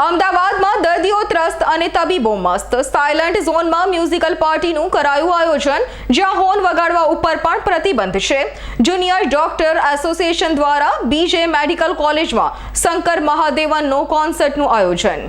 અમદાવાદમાં દર્દીઓ ત્રસ્ત અને તબીબો મસ્ત. સાયલન્ટ ઝોનમાં મ્યુઝિકલ પાર્ટીનું કરાયું આયોજન, જ્યાં હોર્ન વગાડવા ઉપર પણ પ્રતિબંધ છે. જુનિયર ડોક્ટર એસોસિએશન દ્વારા બીજે મેડિકલ કોલેજમાં શંકર મહાદેવનનો કોન્સર્ટનું આયોજન.